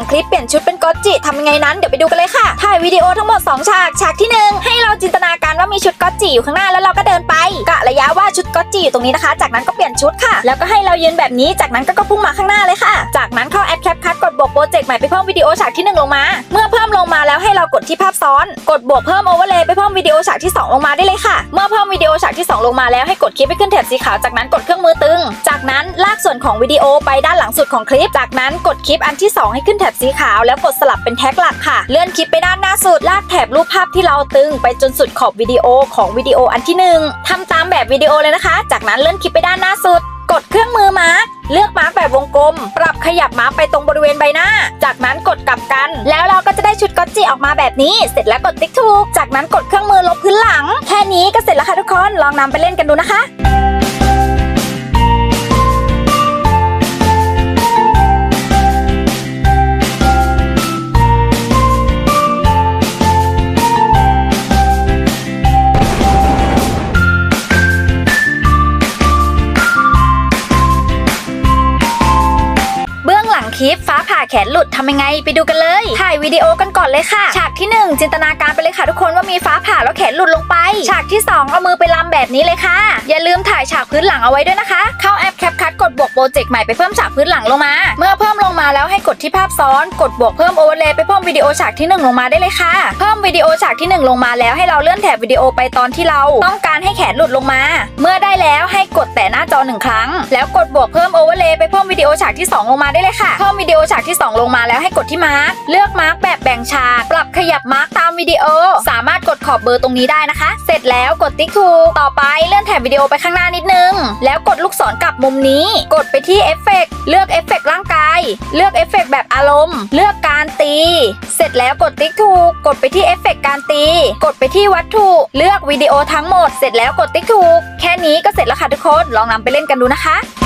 งคลิปเปลี่ยนชุดเป็นก๊อตจิทำยังไงนั้นเดี๋ยวไปดูกันเลยค่ะ ถ่ายวิดีโอทั้งหมด 2 ฉาก ฉากที่ 1 ให้เราจินตนาการว่ามีชุดก๊อตจิอยู่ข้างหน้าแล้วเราก็เดินไปกะระยะว่าชุดก๊อตจิอยู่ตรงนี้นะคะ จากนั้นก็เปลี่ยนชุดค่ะ แล้วก็ให้เรายืนแบบนี้ จากนั้นก็ก็พุ่งมาข้างหน้าเลยค่ะ จากนั้นเข้าแอปแคปคัท บวกโปรเจกต์ใหม่ไปเพิ่มวิดีโอฉากที่ 1 ลงมา เมื่อเพิ่มลงมาแล้วให้เรากดที่ภาพซ้อน กดบวกเพิ่มโอเวอร์เลย์ไปเพิ่มวิดีโอฉากที่ 2 ลงมาได้เลยค่ะ เมื่อเพิ่มวิดีโอฉากที่ 2 ลงมาแล้วให้กดคลิปไปขึ้นแถบสีขาว จากนั้นกดเครื่องมือตึง จากนั้นลากส่วนของวิดีโอไปด้านหลังสุดของคลิป จากนั้นกดคลิปอันที่ 2 ให้ขึ้นแถบสีขาว แล้วกดสลับเป็นแท็กหลักค่ะ เลื่อนคลิปไปด้านหน้าสุด ลากแถบรูปภาพที่เราตึง ไปจนสุดขอบวิดีโอของวิดีโออันที่หนึ่งทำตามแบบวิดีโอเลยนะคะ จากนั้นเลื่อนคลิปไปด้านหน้าสุด กดเครื่องมือมาร์ก เลือกมาร์กแบบวงกลม ปรับขยับมาร์กไปตรงบริเวณใบหน้า จากนั้นกดกลับกัน แล้วเราก็จะได้ชุดก๊อตจิออกมาแบบนี้ เสร็จแล้วกดติ๊กถูก จากนั้นกดเครื่องมือลบพื้นหลัง แค่นี้ก็เสร็จแล้วค่ะทุกคน ลองนำไปเล่นกันดูนะคะ คลิปฟ้าผ่าแขนหลุดทำยังไงไปดูกันเลย ถ่ายวิดีโอกันก่อนเลยค่ะ ฉากที่ 1 จินตนาการไปเลยค่ะทุกคนว่ามีฟ้าผ่าแล้วแขนหลุดลงไป ฉากที่ 2 เอามือไปลำแบบนี้เลยค่ะ อย่าลืมถ่ายฉากพื้นหลังเอาไว้ด้วยนะคะ เข้าแอ แคปคัทกดบวกโปรเจกต์ใหม่ไปเพิ่มฉากพื้นหลังลงมา เมื่อเพิ่มลงมาแล้วให้กดที่ภาพซ้อน กดบวกเพิ่มโอเวอร์เลย์ไปเพิ่มวิดีโอฉากที่ 1 ลงมาได้เลยค่ะ เพิ่มวิดีโอฉากที่ 1 ลงมาแล้วให้เราเลื่อนแถบวิดีโอไปตอนที่เรา ต้องการให้แขนหลุดลงมา เมื่อได้แล้วให้กดแตะหน้าจอหนึ่งครั้ง แล้วกดบวกเพิ่มโอเวอร์เลย์ไปเพิ่มวิดีโอฉากที่ 2 ลงมาได้เลยค่ะ เพิ่มวิดีโอฉากที่ 2 ลงมาแล้วให้กดที่มาร์กเลือกมาร์กแบบแบ่งฉาก ปรับขยับมาร์กต มวิดีโอ สามารถกดขอบเบอร์ตรงนี้ได้นะคะ เสร็จแล้วกดติ๊กถูก ต่อไปเลื่อนแถบวิดีโอไปข้างหน้านิดนึง แล้วกดลูกศรกลับมุมนี้ กดไปที่เอฟเฟกต์เลือกเอฟเฟกร่างกาย เลือกเอฟเฟกต์แบบอารมณ์ เลือกการตี เสร็จแล้วกดติ๊กถูก กดไปที่เอฟเฟกต์การตี กดไปที่วัตถุ เลือกวิดีโอทั้งหมด เสร็จแล้วกดติ๊กถูก แค่นี้ก็เสร็จแล้วค่ะทุกคน ลองนำไปเล่นกันดูนะคะ